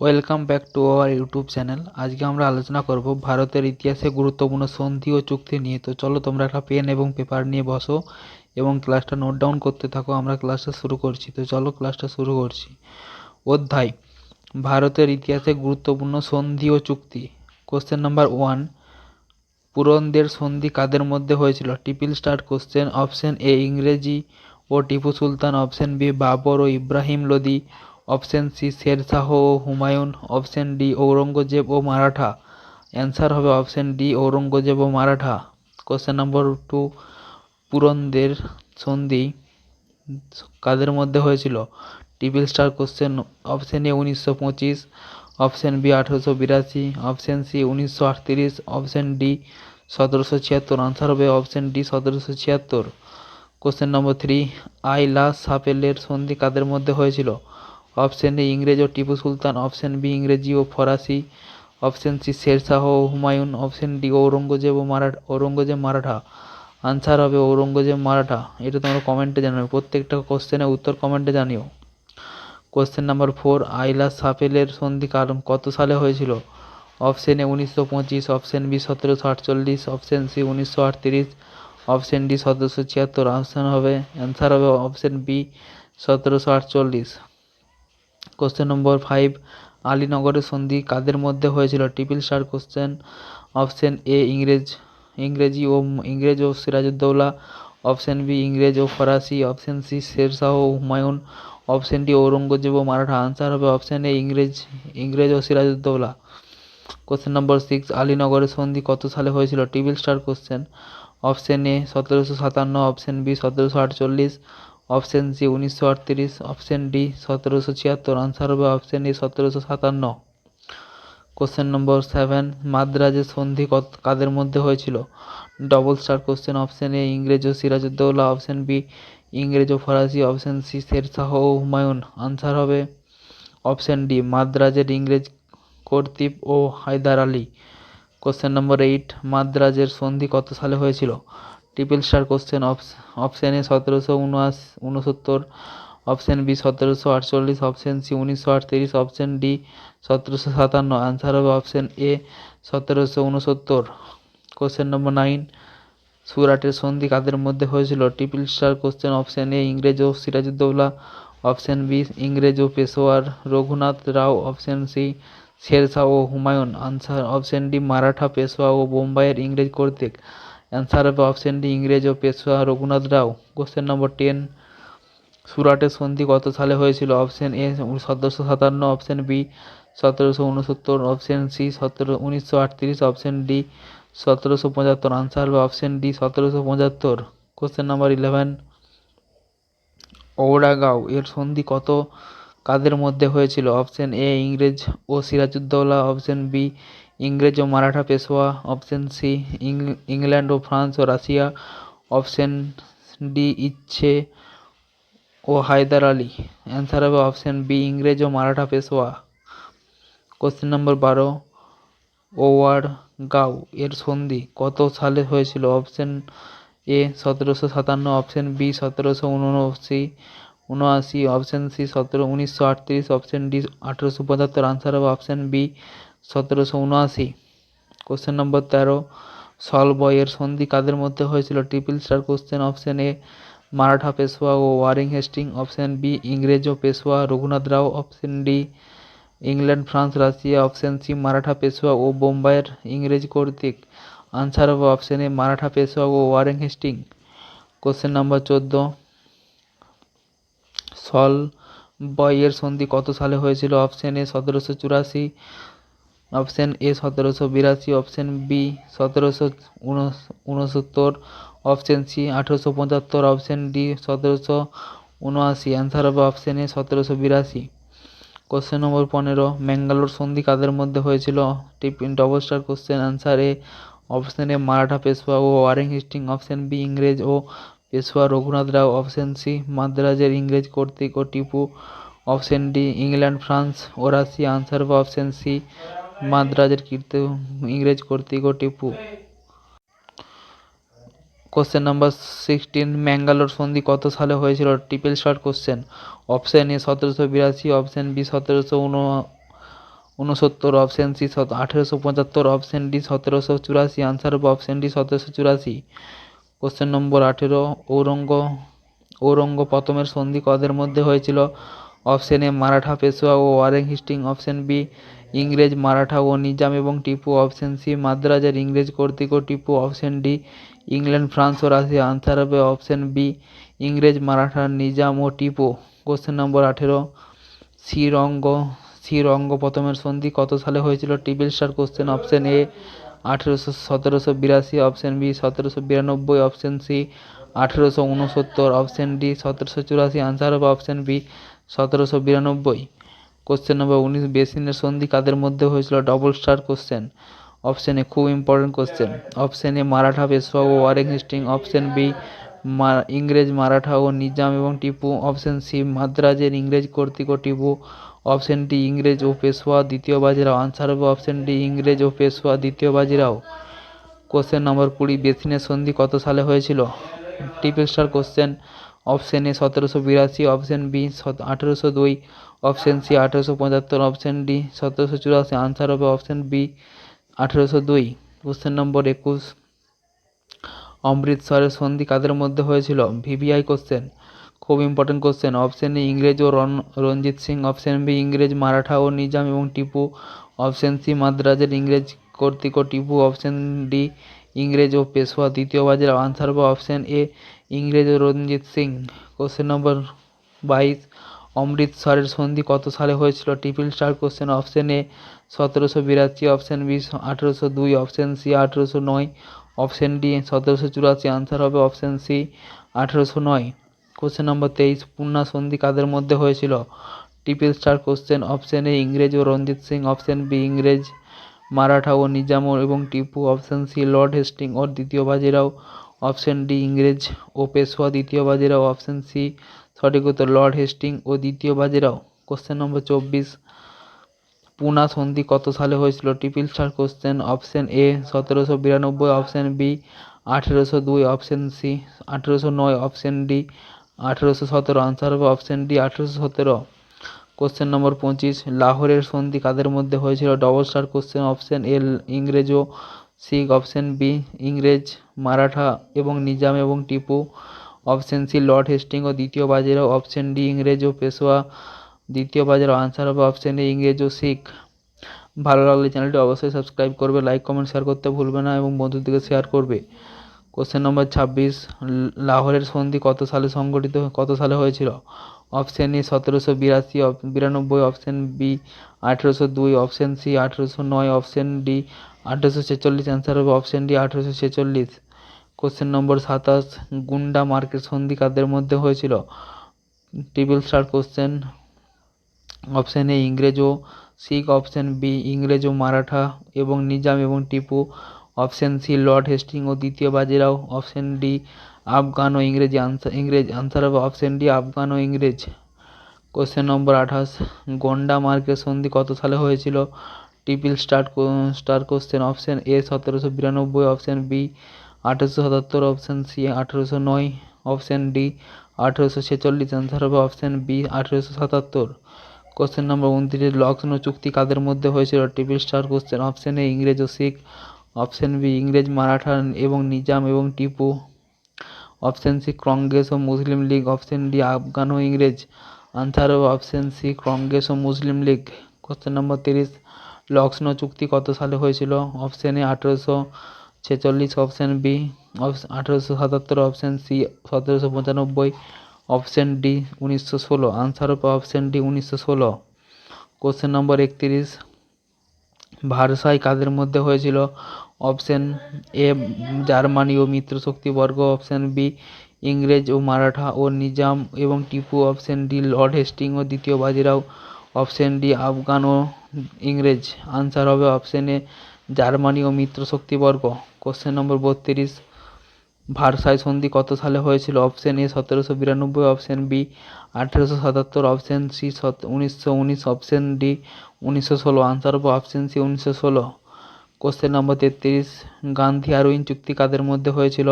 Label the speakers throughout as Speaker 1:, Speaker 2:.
Speaker 1: Welcome back to our YouTube channel আজকে আমরা আলোচনা করব ভারতের ইতিহাসে গুরুত্বপূর্ণ সন্ধি ও চুক্তি নিয়ে। তো চলো তোমরা একটা পেন এবং পেপার নিয়ে বসো এবং ক্লাসটা নোট ডাউন করতে থাকো, আমরা ক্লাসটা শুরু করছি। তো চলো ক্লাসটা শুরু করছি। অধ্যায়, ভারতের ইতিহাসে গুরুত্বপূর্ণ সন্ধি ও চুক্তি। কোশ্চেন নাম্বার ওয়ান পুরনদের সন্ধি কাদের মধ্যে হয়েছিল? Triple star question option A ইংরেজি ও টিপু সুলতান অপশন বি বাবর ও ইব্রাহিম লোদি অপশন সি, শেরশাহ ও হুমায়ুন, অপশন ডি, ঔরঙ্গজেব ও মারাঠা। অ্যান্সার হবে অপশন ডি, ঔরঙ্গজেব ও মারাঠা। কোশ্চেন নম্বর টু, পুরনদের সন্ধি কাদের মধ্যে হয়েছিল? Triple star question, option A উনিশশো পঁচিশ, অপশন বি আঠেরোশো বিরাশি, অপশন সি উনিশশো আটত্রিশ, অপশন ডি সতেরোশো ছিয়াত্তর। আনসার হবে অপশন ডি সতেরোশো ছিয়াত্তর। কোশ্চেন নম্বর থ্রি আই লাস সাপেলের সন্ধি কাদের মধ্যে হয়েছিল? অপশন এ ইংরেজ ও টিপু সুলতান, অপশন বি ইংরেজি ও ফরাসি, অপশন সি শেরশাহ ও হুমায়ুন, অপশন ডি ঔরঙ্গজেব ও মারাঠা, ঔরঙ্গজেব মারাঠা। আনসার হবে ঔরঙ্গজেব মারাঠা। এটা তোমরা কমেন্টে জানাবে। প্রত্যেকটা কোশ্চেনের উত্তর কমেন্টে জানিও। কোশ্চেন নাম্বার ফোর আইলাস সাপেলের সন্ধি কারণ কত সালে হয়েছিল? অপশন এ উনিশশো পঁচিশ অপশন বি সতেরোশো আটচল্লিশ অপশন সি উনিশশো আটত্রিশ অপশন ডি সতেরোশো ছিয়াত্তর। অপশান হবে অ্যান্সার হবে অপশন বি সতেরোশো আটচল্লিশ। কোশ্চেন নম্বর ফাইভ আলীনগরের সন্ধি কাদের মধ্যে হয়েছিল? Triple star question option A ইংরেজ, ইংরেজি ও ইংরেজ ও সিরাজউদ্দৌলা অপশন বি ইংরেজ ও ফরাসি অপশন সি শেরশাহ ও হুমায়ুন অপশন ডি ঔরঙ্গজেব ও মারাঠা। আনসার হবে অপশন এ ইংরেজ ইংরেজ ও সিরাজউদ্দৌলা। কোশ্চেন নম্বর সিক্স আলীনগরের সন্ধি কত সালে হয়েছিল? Triple star question option A সতেরোশো সাতান্ন অপশন বি সতেরোশো আটচল্লিশ অপশন সি উনিশশো আটত্রিশ, অপশন ডি সতেরোশো ছিয়াত্তর আনসার হবে অপশন ই সতেরোশো সাতান্ন। কোশ্চেন নম্বর সেভেন মাদ্রাজের সন্ধি কত, কাদের মধ্যে হয়েছিল? Double star question option A ইংরেজ ও সিরাজউদ্দৌলা অপশন বি ইংরেজ ও ফরাসি অপশন সি শেরশাহ ও হুমায়ুন। আনসার হবে অপশন ডি মাদ্রাজের ইংরেজ কর্তৃপ ও Hyder Ali. Question number eight মাদ্রাজের সন্ধি কত সালে হয়েছিল? Triple star question option A সতেরোশো উনআশি, উনসত্তর অপশন বি সতেরোশো আটচল্লিশ অপশন সি উনিশশো আটত্রিশ অপশন ডি সতেরোশো সাতান্ন। আনসার হবে অপশন এ সতেরোশো উনসত্তর। কোশ্চেন নম্বর নাইন সুরাটের সন্ধি কাদের মধ্যে হয়েছিল? Triple star question option A ইংরেজ ও সিরাজউদ্দৌলা অপশন বি ইংরেজ ও পেশোয়ার রঘুনাথ রাও অপশন সি শেরশাহ ও Humayun. Answer option D Maratha, Peshwa ও বোম্বাইয়ের ইংরেজ কর্তৃক। অ্যান্সার হবে অপশন ডি ইংরেজ ও Peshwa Raghunath Rao question number ten সুরাটের সন্ধি কত সালে হয়েছিল? অপশন এ সতেরোশো সাতান্ন অপশন বি সতেরোশো উনসত্তর অপশন সি সতেরো, উনিশশো আটত্রিশ অপশন ডি সতেরোশো পঁচাত্তর। আনসার হবে অপশন ডি সতেরোশো পঁচাত্তর। কোশ্চেন নাম্বার ইলেভেন ঔড়াগাঁও এর সন্ধি কত কাদের মধ্যে হয়েছিল? অপশন এ ইংরেজ ও সিরাজউদ্দৌলা অপশন বি ইংরেজ ও Maratha Peshwa option C England ও ফ্রান্স ও রাশিয়া অপশন ডি ইচ্ছে ও হায়দার আলী। অ্যান্সার হবে অপশন বি ইংরেজ ও মারাঠা পেশোয়া। কোশ্চেন নম্বর বারো, ওয়ার গাও, এর সন্ধি কত সালে হয়েছিল? অপশন এ সতেরোশো সাতান্ন অপশন বি সতেরোশো উনআশি উনআশি অপশন সি সতেরো, উনিশশো আটত্রিশ অপশন ডি আঠেরোশো পঁচাত্তর। আনসার হবে অপশন বি সতেরোশো উনআশি। কোশ্চেন নম্বর তেরো। সলবয়ের সন্ধি কাদের মধ্যে হয়েছিল? Triple star question option A Maratha Peshwa O Warren Hastings option B ইংরেজ ও Peshwa Raghunath Rao option D England France Russia option C Maratha Peshwa ও বোম্বাইয়ের ইংরেজ কর্তৃক। আনসার হবে অপশন এ মারাঠা পেশোয়া ও ওয়ারিং হেস্টিং কোশ্চেন নাম্বার চোদ্দ। সল বয়ের সন্ধি কত সালে হয়েছিল? অপশন এ সতেরোশো চুরাশি। অপশন এ সতেরোশো বিরাশি, অপশন বি সতেরোশো উনসত্তর, অপশন সি আঠেরোশো পঁচাত্তর, অপশন ডি সতেরোশো উনআশি। অ্যান্সার হবে অপশন এ সতেরোশো বিরাশি। কোশ্চেন নম্বর পনেরো, ম্যাঙ্গালোর সন্ধি কাদের মধ্যে হয়েছিল? টিপিন double star question answer A option A Maratha Peshwa O Warren Hastings, option B ইংরেজ ও পেশোয়া রঘুনাথ রাও, অপশন সি মাদ্রাজের ইংরেজ কর্তৃক ও Tipu, option D England, France ও রাশিয়া। আনসার হবে অপশন সি মাদ্রাজের কীর্তি, ইংরেজ কর্তৃক ও Tipu. Question number sixteen Mangalore সন্ধি কত সালে হয়েছিল? Triple short question option A সতেরোশো বিরাশি অপশন বি সতেরোশো উন, উনসত্তর অপশন সি আঠেরোশো পঁচাত্তর অপশন ডি সতেরোশো চুরাশি আনসার অপশন ডি সতেরোশো চুরাশি। কোশ্চেন নম্বর আঠেরো, ঔরঙ্গ ঔরঙ্গ প্রথমের সন্ধি কদের মধ্যে হয়েছিল? অপশন এ মারাঠা, পেশোয়া ও ওয়ারেন হিস্টিং অপশন বি ইংরেজ মারাঠা ও নিজাম এবং টিপু অপশন সি মাদ্রাজের ইংরেজ কর্তৃক Tipu option D England, France ও রাশিয়া আনসার হবে অপশন বি ইংরেজ মারাঠা, নিজাম ও টিপু। কোশ্চেন নম্বর আঠেরো। শ্রীরঙ্গ শ্রীরঙ্গ প্রথমের সন্ধি কত সালে হয়েছিল? Triple star question option A আঠেরোশো সতেরোশো বিরাশি, অপশন বি সতেরোশো বিরানব্বই, অপশন সি আঠেরোশো উনসত্তর, অপশন ডি সতেরোশো চুরাশি আনসার হবে অপশন বি সতেরোশো বিরানব্বই। কোশ্চেন নম্বর উনিশ বেসিনের সন্ধি কাদের মধ্যে হয়েছিল? Double star question option A খুব important question option A Maratha Peshwa O Warren Hastings. Option B ইংরেজ, মারাঠা ও নিজাম এবং টিপু। অপশন সি মাদ্রাজের ইংরেজ কর্তৃক ও টিপু। অপশন ডি ইংরেজ ও পেশোয়া। দ্বিতীয় বাজিরাও আনসার হবে অপশন ডি ইংরেজ ও পেশোয়া। দ্বিতীয় বাজিরাও কোশ্চেন নম্বর কুড়ি বেসিনের সন্ধি কত সালে হয়েছিল? Triple star question option A সতেরোশো বিরাশি। অপশন বি আঠেরোশো দুই। অপশন সি আঠেরোশো পঁচাত্তর। অপশন ডি সতেরোশো চুরাশি। আনসার হবে অপশন বি আঠেরোশো দুই। কোশ্চেন নম্বর একুশ। অমৃতসরের সন্ধি কাদের মধ্যে হয়েছিল? ভিভিআই কোশ্চেন খুব ইম্পর্টেন্ট কোশ্চেন অপশন এ ইংরেজ ও রণ, রঞ্জিত সিং। অপশন বি ইংরেজ মারাঠা ও নিজাম এবং টিপু। অপশন সি মাদ্রাজের ইংরেজ কর্তৃক টিপু। অপশন ডি ইংরেজ ও পেশোয়া দ্বিতীয় বাজার আনসার হবে অপশন এ ইংরেজ ও রঞ্জিত সিং। কোশ্চেন নম্বর বাইশ। অমৃতসরের সন্ধি কত সালে হয়েছিল? Triple star question option A সতেরোশো বিরাশি অপশন বি আঠেরোশো দুই অপশন সি আঠেরোশো নয় অপশন ডি সতেরোশো চুরাশি আনসার হবে অপশন সি আঠেরোশো নয়। কোশ্চেন নম্বর তেইশ, পূর্ণা সন্ধি কাদের মধ্যে হয়েছিল? Triple star question option A ইংরেজ ও রঞ্জিত সিং অপশন বি ইংরেজ, মারাঠা ও নিজাম এবং Tipu option C lord Hastings ও দ্বিতীয় বাজিরাও অপশন ডি ইংরেজ ও পেশোয়া দ্বিতীয় বাজিরাও অপশন সি সঠিক উত্তর, লর্ড হেস্টিং ও দ্বিতীয় বাজিরাও কোশ্চেন নম্বর চব্বিশ। পুনা সন্ধি কত সালে হয়েছিল? Triple star question option A সতেরোশো বিরানব্বই অপশন বি আঠেরোশো দুই অপশন সি আঠেরোশো নয় অপশন ডি আঠেরোশো সতেরো। আনসার হবে অপশন ডি আঠেরোশো সতেরো। কোশ্চেন নম্বর পঁচিশ। লাহোরের সন্ধি কাদের মধ্যে হয়েছিল? Double star question option A ইংরেজ ও শিখ অপশন বি ইংরেজ, মারাঠা এবং নিজাম এবং Tipu. Option C, lord Hastings ও দ্বিতীয় বাজিরাও অপশন ডি, ইংরেজ ও পেশোয়া। দ্বিতীয় বাজার আনসার হবে অপশন এ, ইংরেজ ও শিখ। ভালো লাগলে চ্যানেলটি অবশ্যই সাবস্ক্রাইব করবে, লাইক, কমেন্ট, শেয়ার করতে ভুলবে না এবং বন্ধুদেরকে শেয়ার করবে। কোশ্চেন নম্বর ছাব্বিশ, লাহোরের সন্ধি কত সালে সংগঠিত কত সালে হয়েছিল? অপশন এ, সতেরোশো বিরাশি বিরানব্বই, অপশন বি, আঠেরোশো দুই, অপশন সি, আঠেরোশো নয়, অপশন ডি, আঠেরোশো ছেচল্লিশ, অ্যান্সার হবে অপশন ডি, আঠেরোশো ছেচল্লিশ। কোশ্চেন নম্বর সাতাশ, গুন্ডা মার্কের সন্ধি কাদের মধ্যে হয়েছিল। Triple star question option A ইংরেজ ও শিখ অপশন বি ইংরেজ ও মারাঠা এবং নিজাম এবং Tipu, option C lord Hastings ও দ্বিতীয় বাজিরাও, অপশন ডি আফগান ও ইংরেজি আনসার ইংরেজ আনসার হবে অপশন ডি আফগান ও ইংরেজ। কোশ্চেন নম্বর আঠাশ, গন্ডা মার্কের সন্ধি কত সালে হয়েছিল? Triple star star question option A সতেরোশো বিরানব্বই, অপশন বি আঠেরোশো সাতাত্তর অপশন সি আঠেরোশো নয় অপশন ডি আঠেরোশো ছেচল্লিশ আনসার হবে অপশন বি আঠেরোশো সাতাত্তর। কোশ্চেন নম্বর উনত্রিশ লক্ষ্ণৌ চুক্তি কাদের মধ্যে হয়েছিল? Triple star question option A ইংরেজ ও শিখ অপশন বি ইংরেজ, মারাঠা এবং নিজাম এবং টিপু। অপশন সি কংগ্রেস ও মুসলিম লীগ অপশন ডি আফগান ও ইংরেজ। আনসার হবে অপশন সি কংগ্রেস ও মুসলিম লীগ। কোশ্চেন নম্বর তিরিশ লক্ষ্ণৌ চুক্তি কত সালে হয়েছিল? অপশন এ আঠেরোশো ছেচল্লিশ অপশন বি আঠেরোশো সাতাত্তর অপশন সি সতেরোশো পঁচানব্বই অপশন ডি উনিশশো ষোলো। আনসার হবে অপশন ডি উনিশশো ষোলো। কোশ্চেন নম্বর একত্রিশ। ভারসাই কাদের মধ্যে হয়েছিল? অপশন এ জার্মানি ও মিত্রশক্তি বর্গ অপশন বি ইংরেজ ও মারাঠা ও নিজাম এবং Tipu option D Lord Hastings ও দ্বিতীয় বাজিরাও অপশন ডি আফগান ও ইংরেজ। আনসার হবে অপশন এ জার্মানি ও মিত্রশক্তি বর্গ। কোশ্চেন নম্বর বত্রিশ। ভারসাই সন্ধি কত সালে হয়েছিল? অপশন এ সতেরোশো বিরানব্বই অপশন বি আঠেরোশো সাতাত্তর অপশন সি উনিশশো উনিশ অপশন ডি উনিশশো ষোলো। আনসার হবে অপশন সি উনিশশো ষোলো। কোশ্চেন নম্বর তেত্রিশ। গান্ধী আরউইন চুক্তি কাদের মধ্যে হয়েছিল?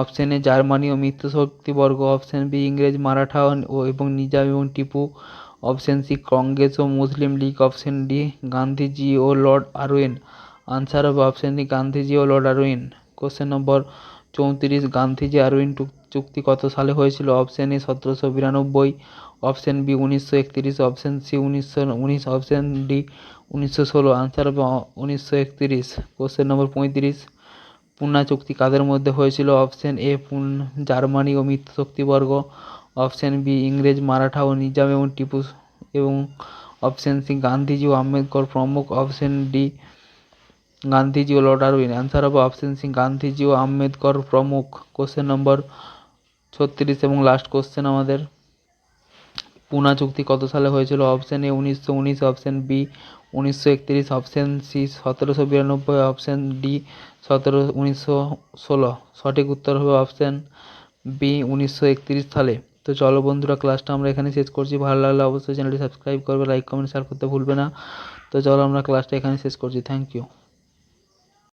Speaker 1: অপশন এ জার্মানি ও মিত্রশক্তিবর্গ অপশন বি ইংরেজ মারাঠা ও এবং নিজাম এবং টিপু। অপশন সি কংগ্রেস ও মুসলিম লীগ অপশন ডি গান্ধীজি ও লর্ড আরউইন। আনসার হবে অপশন ডি গান্ধীজি ও লর্ড আরউইন। কোশ্চেন নম্বর চৌত্রিশ, গান্ধীজি আরউইন চুক্তি কত সালে হয়েছিল? অপশন এ সতেরোশো বিরানব্বই অপশন বি উনিশশো একতিরিশ অপশন সি উনিশশো উনিশ অপশন ডি উনিশশো ষোলো আনসার হবে উনিশশো একতিরিশ। কোশ্চেন নম্বর পঁয়ত্রিশ, পুনা চুক্তি কাদের মধ্যে হয়েছিল? অপশন এ পুন, জার্মানি ও মিত্র শক্তিবর্গ অপশন বি ইংরেজ, মারাঠা ও নিজাম এবং টিপু এবং অপশন সি গান্ধীজি ও আম্বেদকর প্রমুখ। অপশন ডি গান্ধীজি ও লর্ড আরউইন অ্যান্সার হবে অপশন সি গান্ধীজি ও আম্বেদকর প্রমুখ। কোশ্চেন নম্বর ছত্রিশ এবং লাস্ট কোশ্চেন আমাদের। পুনা চুক্তি কত সালে হয়েছিল? অপশন এ উনিশশো উনিশ অপশন বি উনিশশো একতিরিশ অপশন সি সতেরোশো বিরানব্বই অপশন ডি সতেরো উনিশশো ষোলো। সঠিক উত্তর হবে অপশন বি উনিশশো একতিরিশ সালে। তো চলো বন্ধুরা ক্লাসটা আমরা এখানে শেষ করছি। ভালো লাগলে অবশ্যই চ্যানেলটি সাবস্ক্রাইব করবে লাইক কমেন্ট শেয়ার করতে ভুলবে না। তো চলো আমরা ক্লাসটা এখানে শেষ করছি। Thank you